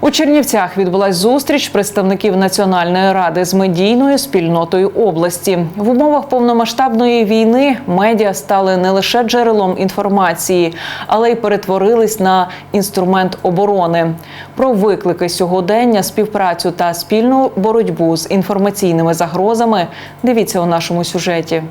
У Чернівцях відбулась зустріч представників Національної ради з медійною спільнотою області. В умовах повномасштабної війни медіа стали не лише джерелом інформації, але й перетворились на інструмент оборони. Про виклики сьогодення, співпрацю та спільну боротьбу з інформаційними загрозами. Дивіться у нашому сюжеті.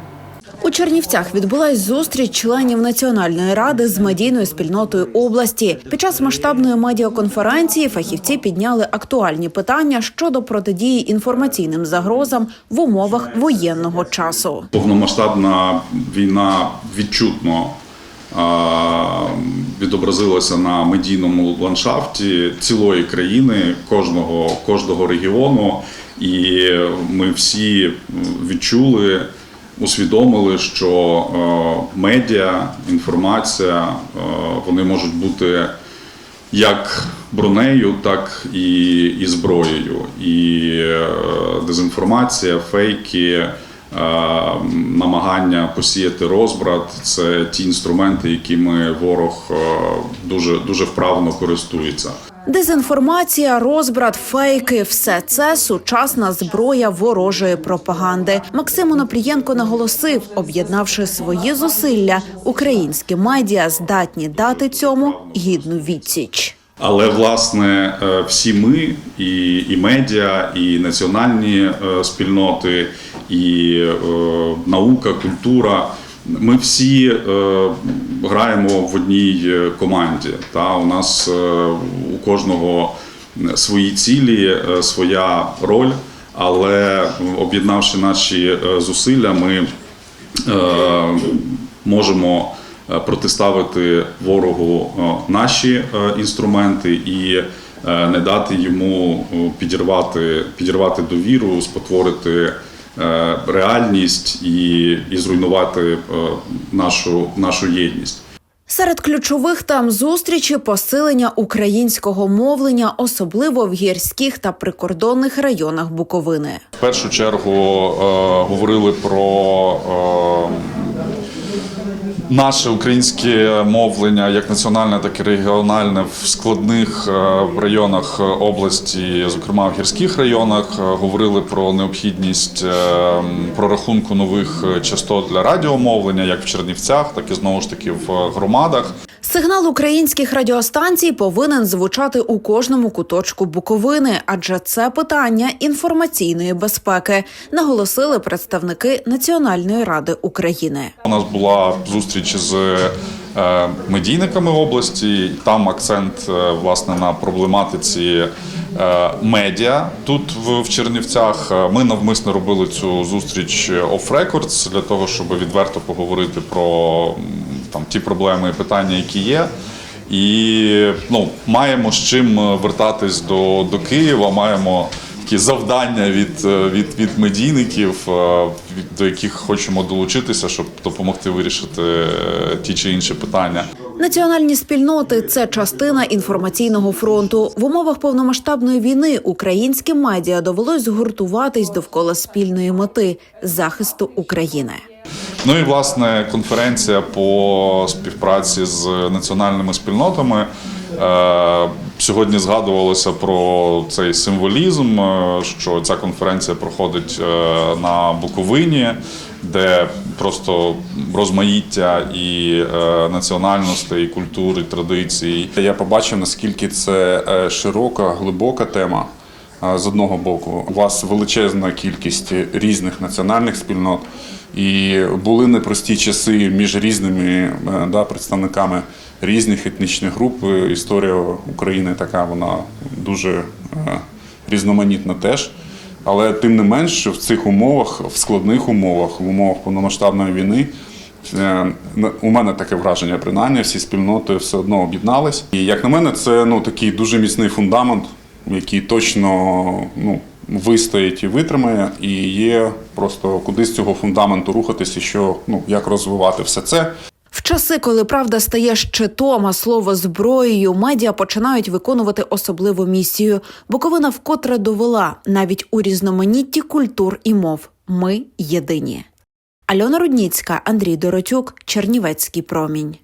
У Чернівцях відбулась зустріч членів Національної ради з медійною спільнотою області. Під час масштабної медіаконференції фахівці підняли актуальні питання щодо протидії інформаційним загрозам в умовах воєнного часу. Повномасштабна війна відчутно відобразилася на медійному ландшафті цілої країни, кожного, кожного регіону, і ми всі відчули, усвідомили, що е, медіа, інформація е, вони можуть бути як бронею, так і, і зброєю. І е, дезінформація, фейки, намагання посіяти розбрат це ті інструменти, якими ворог дуже, дуже вправно користується. Дезінформація, розбрат, фейки все це сучасна зброя ворожої пропаганди. Максим Онопрієнко наголосив, об'єднавши свої зусилля, українські медіа здатні дати цьому гідну відсіч. Але власне е, всі ми, і, і медіа, і національні е, спільноти, і е, наука, культура. Ми всі е, граємо в одній е, команді. Та у нас е, у кожного свої цілі, е, своя роль, але об'єднавши наші е, зусилля, ми е, можемо е, протиставити ворогу наші інструменти і не дати йому підірвати, підірвати довіру, спотворити реальність і, і зруйнувати е, нашу, нашу єдність. Серед ключових там зустрічі посилення українського мовлення, особливо в гірських та прикордонних районах Буковини. В першу чергу е, говорили про е, наше українське мовлення, як національне, так і регіональне в складних е, районах області, зокрема в гірських районах. Е, Говорили про необхідність е, прорахунку нових частот для радіомовлення, як в Чернівцях, так і знову ж таки в громадах. Сигнал українських радіостанцій повинен звучати у кожному куточку Буковини, адже це питання інформаційної безпеки, наголосили представники Національної ради України. У нас була зустріч з е, медійниками області. Там акцент е, власне на проблематиці е, медіа тут в, Чернівцях. Ми навмисно робили цю зустріч records для того, щоб відверто поговорити про там ті проблеми і питання, які є. І ну, маємо з чим е, вертатись до, до Києва. Маємо такі завдання від, е, від, від медійників, е, до яких хочемо долучитися, щоб допомогти вирішити ті чи інші питання. Національні спільноти це частина інформаційного фронту. В умовах повномасштабної війни українським медіа довелось згуртуватись довкола спільної мети захисту України. Ну і власне конференція по співпраці з національними спільнотами. Е, Сьогодні згадувалося про цей символізм, е, що ця конференція проходить е, на Буковині, де просто розмаїття і національностей, і культури, і традицій. Я побачив, наскільки це широка, глибока тема. З одного боку, у вас величезна кількість різних національних спільнот, і були непрості часи між різними е, да, представниками різних етнічних груп. Е, Історія України така, вона дуже е, різноманітна теж. Але тим не менш, в цих умовах, в складних умовах, в умовах повномасштабної війни, У мене таке враження, принаймні, всі спільноти все одно об'єднались. І як на мене, це ну такий дуже міцний фундамент, який точно ну, вистоїть і витримає, і є просто куди з цього фундаменту рухатися, що ну як розвивати все це. В часи, коли правда стає щитом, а слово зброєю, медіа починають виконувати особливу місію. Буковина вкотре довела навіть у різноманітті культур і мов. Ми єдині. Альона Рудніцька, Андрій Доротюк, Чернівецький промінь.